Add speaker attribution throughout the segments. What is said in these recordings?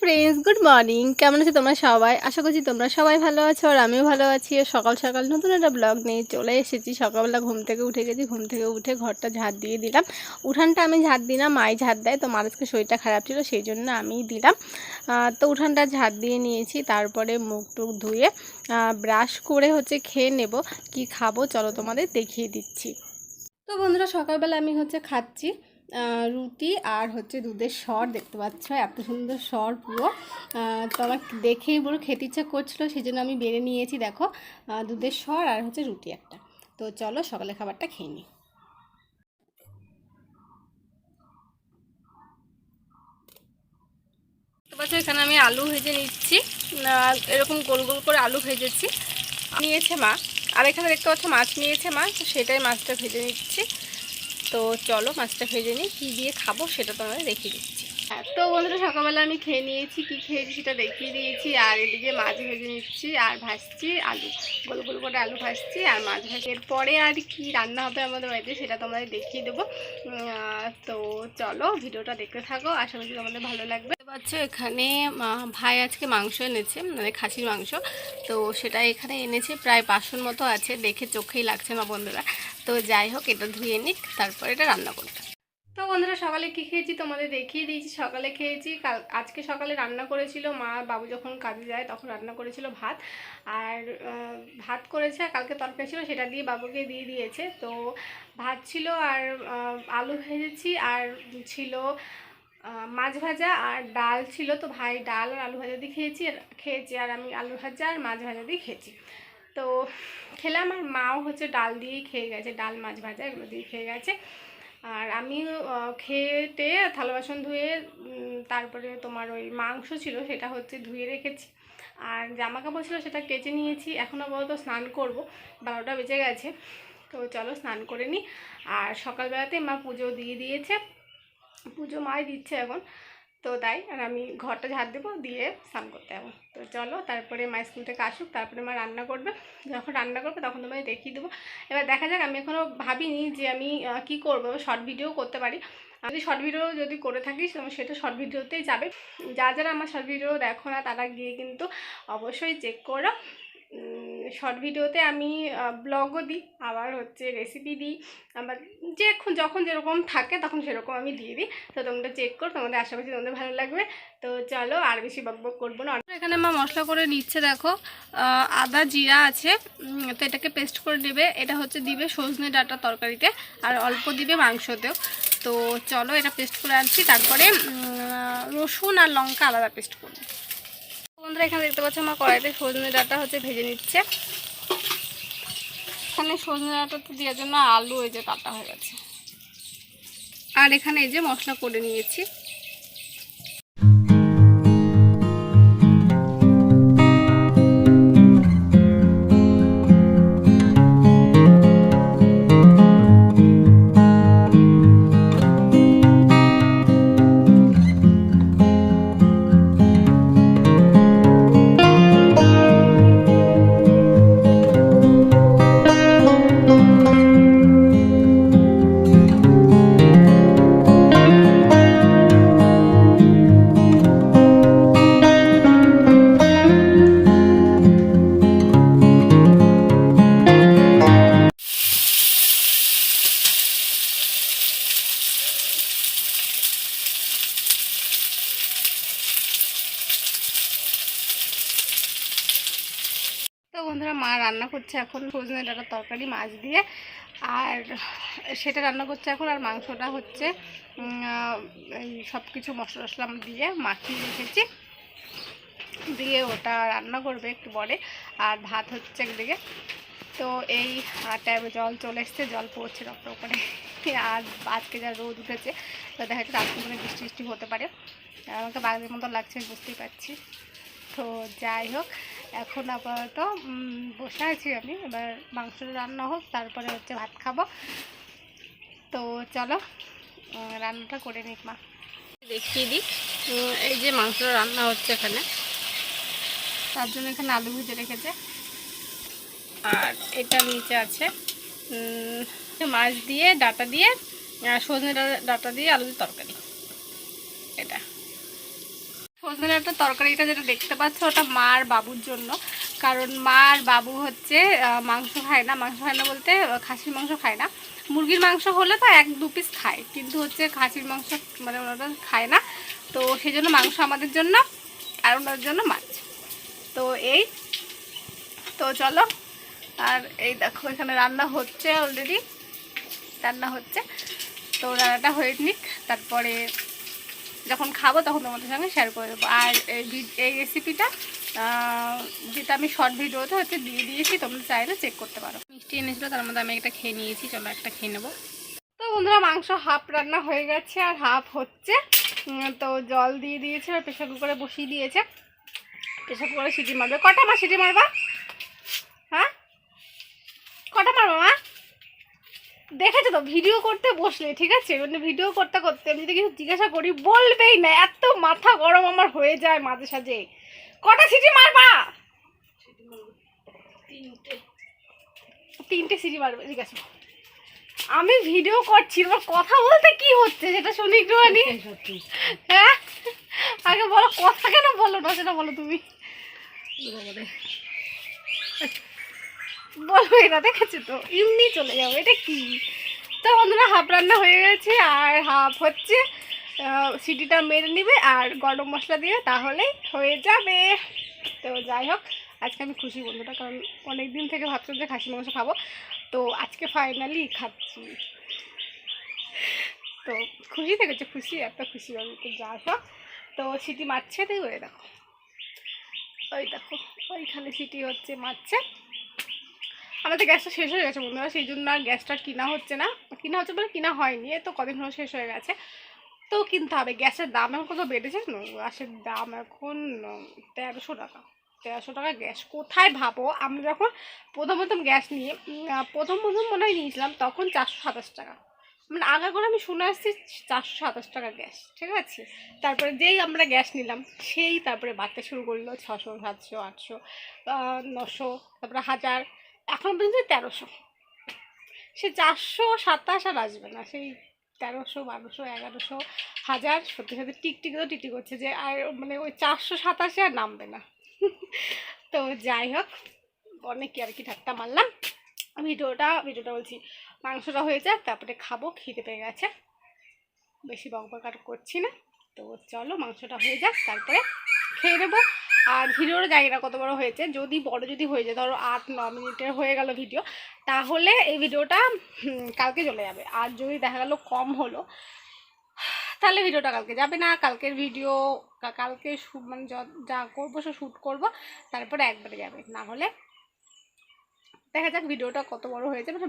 Speaker 1: Friends good morning কেমন আছো তোমরা সবাই? আশা করছি তোমরা সবাই ভালো আছো আর আমিও ভালো আছি। আর সকাল সকাল নতুন একটা ব্লগ নিয়ে চলে এসেছি। সকালবেলা ঘুম থেকে উঠে গেছি। ঘুম থেকে উঠে ঘরটা ঝাড় দিয়ে দিলাম। উঠানটা আমি ঝাড় দিই না, মাই ঝাড় দেয়। তো মার আজকে শরীরটা খারাপ ছিল, সেই জন্য আমিই দিলাম। তো উঠানটা ঝাড় দিয়ে নিয়েছি। তারপরে মুখ টুক ধুয়ে ব্রাশ করে হচ্ছে খেয়ে নেব। কি খাব, চলো তোমাদের দেখিয়ে দিচ্ছি। তো বন্ধুরা, সকালবেলা আমি হচ্ছে খাচ্ছি। রুটি আর হচ্ছে দুধের স্বর দেখতে পাচ্ছ? এত সুন্দর স্বর পুরো। তো আমার দেখেই পুরো খেতে ইচ্ছা করছিল সেই জন্য আমি বেড়ে নিয়েছি, দেখো। দুধের স্বর আর হচ্ছে রুটি একটা। তো চলো সকালে খাবারটা খেয়ে নিই। পাচ্ছ, এখানে আমি আলু ভেজে নিচ্ছি। এরকম গোল গোল করে আলু ভেজেছি। নিয়েছে মা। আর এখানে দেখতে পাচ্ছ, মাছ নিয়েছে মা, তো সেটাই মাছটা ভেজে নিচ্ছি। তো চলো মাছটা ভেজে নিই কী দিয়ে খাব সেটা তোমাদের দেখিয়ে দিচ্ছি। হ্যাঁ তো বন্ধুরা সকালবেলা আমি খেয়ে নিয়েছি কী খেয়েছি সেটা দেখিয়ে দিয়েছি। আর এদিকে মাছ ভেজে নিচ্ছি আর ভাজছি আলু গোল গোল করে আলু ভাজছি আর মাছ ভাজছি। এরপরে আর কি রান্না হবে আমাদের বাড়িতে সেটা তোমাদের দেখিয়ে দেবো। তো চলো ভিডিওটা দেখতে থাকো আশা করছি তোমাদের ভালো লাগবে। পাচ্ছ এখানে ভাই আজকে মাংস এনেছে মানে খাসির মাংস। তো সেটা এখানে এনেছে প্রায় পাঁচশোর মতো আছে দেখে চোখেই লাগছে না বন্ধুরা। তো যাই হোক, এটা ধুয়ে নিক, তারপর এটা রান্না করতে তো বন্ধুরা, সকালে কী খেয়েছি তোমাদের দেখিয়ে দিয়েছি। সকালে খেয়েছি, কাল, আজকে সকালে রান্না করেছিল মা, বাবু যখন কাজে যায় তখন রান্না করেছিল ভাত। আর ভাত করেছে আর কালকে তরকারি ছিল, সেটা দিয়ে বাবুকে দিয়ে দিয়েছে। তো ভাত ছিল আর আলু ভেজেছি আর ছিল মাছ ভাজা আর ডাল ছিল। তো ভাই ডাল আর আলু ভাজা দিয়ে খেয়েছি, আর খেয়েছি। আর আমি আলু ভাজা আর মাছ ভাজা দিয়ে খেয়েছি। তো খেলাম আর মাও হচ্ছে ডাল দিয়েই খেয়ে গেছে, ডাল, মাছ ভাজা এগুলো দিয়ে খেয়ে গেছে। আর আমি খেয়েটে থালা বাসন ধুয়ে তারপরে তোমার ওই মাংস ছিল সেটা হচ্ছে ধুয়ে রেখেছি। আর জামা কাপড় ছিল সেটা কেচে নিয়েছি এখনও আপাতত স্নান করব, বারোটা বেজে গেছে। তো চলো স্নান করে নিই। আর সকালবেলাতে মা পুজো দিয়ে দিয়েছে। পুজো মাই দিচ্ছে এখন। তো তাই, আর আমি ঘরটা ঝাড় দেবো, দিয়ে স্নান করতে যাব। তো চলো, তারপরে মা স্কুল থেকে আসুক, তারপরে মা রান্না করবে। যখন রান্না করবে, তখন তোমায় দেখিয়ে দেবো। এবার দেখা যাক, আমি এখনও ভাবিনি যে আমি কী করব। শর্ট ভিডিও করতে পারি। যদি শর্ট ভিডিও যদি করে থাকি, তো সেটা শর্ট ভিডিওতেই যাবে। যা যারা আমার শর্ট ভিডিও দেখো না, তারা গিয়ে কিন্তু অবশ্যই চেক করো। শর্ট ভিডিওতে আমি ব্লগও দিই, আবার হচ্ছে রেসিপি দিই, আবার যে যখন যেরকম থাকে তখন সেরকম আমি দিয়ে দিই। তো তোমরা চেক করো, তোমাদের আশা করছি তোমাদের ভালো লাগবে। তো চলো আর বেশি বক বক করব না। এখানে মা মশলা করে নিচ্ছে দেখো আদা, জিরা আছে তো এটাকে পেস্ট করে নেবে। এটা হচ্ছে দিবে সজনে ডাটা তরকারিতে, আর অল্প দিবে মাংসতেও। তো চলো এটা পেস্ট করে আনছি, তারপরে রসুন আর লঙ্কা আলাদা পেস্ট করব। বন্ধুরা, এখানে দেখতে পাচ্ছ আমার কড়াইতে সজনে ডাটা হচ্ছে ভেজে নিচ্ছে। এখানে সজনে ডাঁটাটা দেওয়ার জন্য আলু এই যে কাটা হয়ে গেছে। আর এখানে এই যে মশলা করে নিয়েছি। বন্ধুরা মা রান্না করছে এখন। সজনে ডাঁটার তরকারি, মাছ দিয়ে। আর সেটা রান্না করছে এখন আর মাংসটা হচ্ছে এই সব কিছু মশলা টশলা দিয়ে মাখিয়ে রেখেছি। দিয়ে ওটা রান্না করবে একটু পরে। আর ভাত হচ্ছে একদিকে। তো এই ট্যাবে জল চলে এসছে, জল পড়ছে ডক্টর করে আর আজকে যা রোদ উঠেছে, তো দেখা যাচ্ছে রাত্রে মানে বৃষ্টি বৃষ্টি হতে পারে। আমাকে বাঘের মতো লাগছে বুঝতেই পারছি। তো যাই হোক এখন আপাতত বসে আছি আমি। এবার মাংসটা রান্না হোক তারপরে হচ্ছে ভাত খাব। তো চলো রান্নাটা করে নিক মা। দেখিয়ে দিই। এই যে মাংসটা রান্না হচ্ছে এখানে। তার জন্য এখানে আলু ভেজে রেখেছে। আর এটা নিচে আছে মাছ দিয়ে ডাটা দিয়ে সজনে ডাটা দিয়ে আলু তরকারি। এটা। সজনে ডাঁটার তরকারিটা যেটা দেখতে পাচ্ছ, ওটা মার বাবুর জন্য। কারণ মার বাবু হচ্ছে মাংস খায় না। মাংস খায় না বলতে খাসির মাংস খায় না। মুরগির মাংস হলে তো এক দু পিস খায়, কিন্তু হচ্ছে খাসির মাংস মানে ওনারা খায় না। তো সেই জন্য মাংস আমাদের জন্য আর ওনার জন্য মাছ। তো এই, তো চলো। আর এই দেখো, এখানে রান্না হচ্ছে অলরেডি রান্না হচ্ছে। তো রান্নাটা হয়ে নিক, তারপরে যখন খাব তখন তোমাদের সঙ্গে শেয়ার করে দেবো। আর এই রেসিপিটা যেটা আমি শর্ট ভিডিওতে হচ্ছে দিয়ে দিয়েছি, তোমরা চাইলে চেক করতে পারো। মিষ্টি এনেছিলো, তার মধ্যে আমি একটা খেয়ে নিয়েছি, চলো একটা খেয়ে নেব। তো বন্ধুরা, মাংস হাফ রান্না হয়ে গেছে আর হাফ হচ্ছে। তো জল দিয়ে দিয়েছে, আর প্রেশার কুকারে বসিয়ে দিয়েছে। প্রেশার কুকারে সিটি মারবে। কটা মা সিটি মারবা? হ্যাঁ? কটা মারবো মা? দেখেছ তো? ভিডিও করতে বসলে ঠিক আছে? মানে ভিডিও করতে করতে আমি যদি কিছু জিজ্ঞাসা করি বলবেই না। এত মাথা গরম আমার হয়ে যায় মাঝে সাঝে। কটা সিটি মারবা? তিনটে। সিটি মারবে ঠিক আছে। আমি ভিডিও করছি তোমার কথা বলতে কি হচ্ছে সেটা শুনি একটুখানি হ্যাঁ? আগে বলো কথা কেন বলো না সেটা বলো তুমি। বলব এটা দেখেছ তো। এমনি চলে যাব এটা কি? তো বন্ধুরা, হাফ রান্না হয়ে গেছে, আর হাফ হচ্ছে সিটিটা মেরে নিবে আর গরম মশলা দিয়ে তাহলেই হয়ে যাবে। তো যাই হোক, আজকে আমি খুশি বন্ধুরা, কারণ অনেক দিন থেকে ভাবছিলাম যে খাসি মাংস খাব। তো আজকে ফাইনালি খাচ্ছি। তো খুশি থেকেছে, খুশি, এত খুশি আমি, তো যাই হোক। তো সিটি মারছে তাই ওই দেখো। ওই দেখো, ওইখানে সিটি হচ্ছে মারছে। আমাদের গ্যাসটা শেষ হয়ে গেছে বন্ধুরা, সেই জন্য আর গ্যাসটা কিনা হচ্ছে না। কিনা হচ্ছে বলে কিনা হয়নি, এই তো কদিন হলো শেষ হয়ে গেছে। তো কিনতে হবে, গ্যাসের দাম এখন কত বেড়েছে গ্যাসের দাম এখন তেরোশো টাকা। তেরোশো টাকা গ্যাস, কোথায় ভাবো? আমি যখন প্রথম প্রথম গ্যাস নিয়ে প্রথম প্রথম মনে হয় নিয়েছিলাম, তখন চারশো সাতাশ টাকা। মানে আগে করে আমি শুনে আসছি চারশো সাতাশ টাকা গ্যাস, ঠিক আছে? তারপরে যেই আমরা গ্যাস নিলাম, সেই তারপরে বাড়তে শুরু করল ছশো, সাতশো, আটশো নশো, তারপরে হাজার এখন পর্যন্ত তেরোশো। সে চারশো সাতাশ আর আসবে না, সেই তেরোশো, বারোশো, এগারোশো, হাজার, সত্যি সত্যি টিকটিক তো টিকটিক করছে যে আর মানে ওই চারশো সাতাশে আর নামবে না। তো যাই হোক অনেক আর কি ঠাট্টা মারলাম। ভিডিওটা ভিডিওটা বলছি, মাংসটা হয়ে যাক, তারপরে খাব, খিদে পেয়ে গেছে। বেশি বকবকার করছি না। তো চলো মাংসটা হয়ে যাক, তারপরে খেয়ে নেব। আর ভিডিওটা জানি না কত বড় হয়েছে, যদি বড় যদি হয়ে যায়, ধরো আট, ন মিনিটের হয়ে গেল ভিডিও, তাহলে এই ভিডিওটা কালকে চলে যাবে। আর যদি দেখা গেল কম হলো, তাহলে ভিডিওটা কালকে যাবে না। কালকের ভিডিও কালকে মানে যা করব সে শ্যুট করব, তারপরে একবারে যাবে। না হলে দেখা যাক ভিডিওটা কত বড় হয়েছে। মানে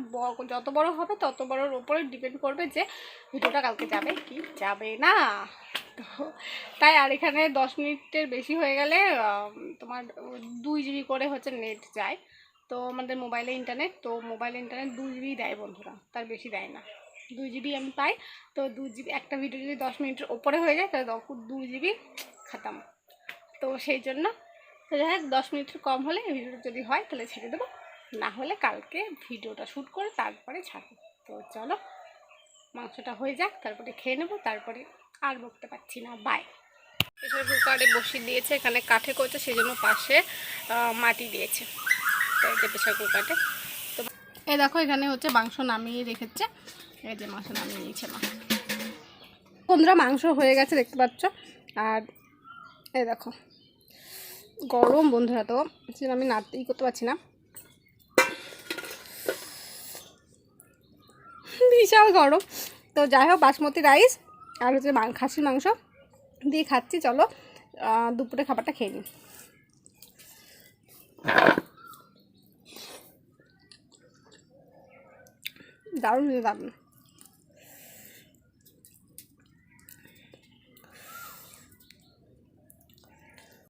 Speaker 1: যত বড় হবে তত বড়োর ওপরে ডিপেন্ড করবে যে ভিডিওটা কালকে যাবে কি যাবে না। তো তাই আর এখানে দশ মিনিটের বেশি হয়ে গেলে তোমার দুই জিবি করে হচ্ছে নেট যায়। তো আমাদের মোবাইলে ইন্টারনেট তো মোবাইলে ইন্টারনেট দুই জিবি দেয় বন্ধুরা, তার বেশি দেয় না। দুই জিবি আমি পাই, তো দুই জিবি একটা ভিডিও যদি দশ মিনিটের ওপরে হয়ে যায়, তাহলে দুই জিবি খাতাম। তো সেই জন্য, তো যাই হোক, দশ মিনিটের কম হলে ভিডিওটা যদি হয়, তাহলে ছেড়ে দেবো। না হলে কালকে ভিডিওটা শ্যুট করে তারপরে ছাড়বো। তো চলো, মাংসটা হয়ে যাক, তারপরে খেয়ে নেব, তারপরে আর বকতে পারছি না। বাই প্রেশার কুকারে বসিয়ে দিয়েছে, এখানে কাঠে করছে সেই জন্য পাশে মাটি দিয়েছে। যে প্রেশার কুকারে তো এই দেখো, এখানে হচ্ছে মাংস নামিয়ে রেখেছে। এই যে মাংস নামিয়ে নিয়েছে মা। বন্ধুরা, মাংস হয়ে গেছে, দেখতে পাচ্ছ? আর এই দেখো, গরম বন্ধুরা তো, সেজন্য আমি নাড়তেই করতে পারছি না। বিশাল গরম। তো যাই হোক, বাসমতি রাইস আর হচ্ছে খাসির মাংস দিয়ে খাচ্ছি, চলো দুপুরে খাবারটা খেয়ে নিই। দারুণ দারুণ।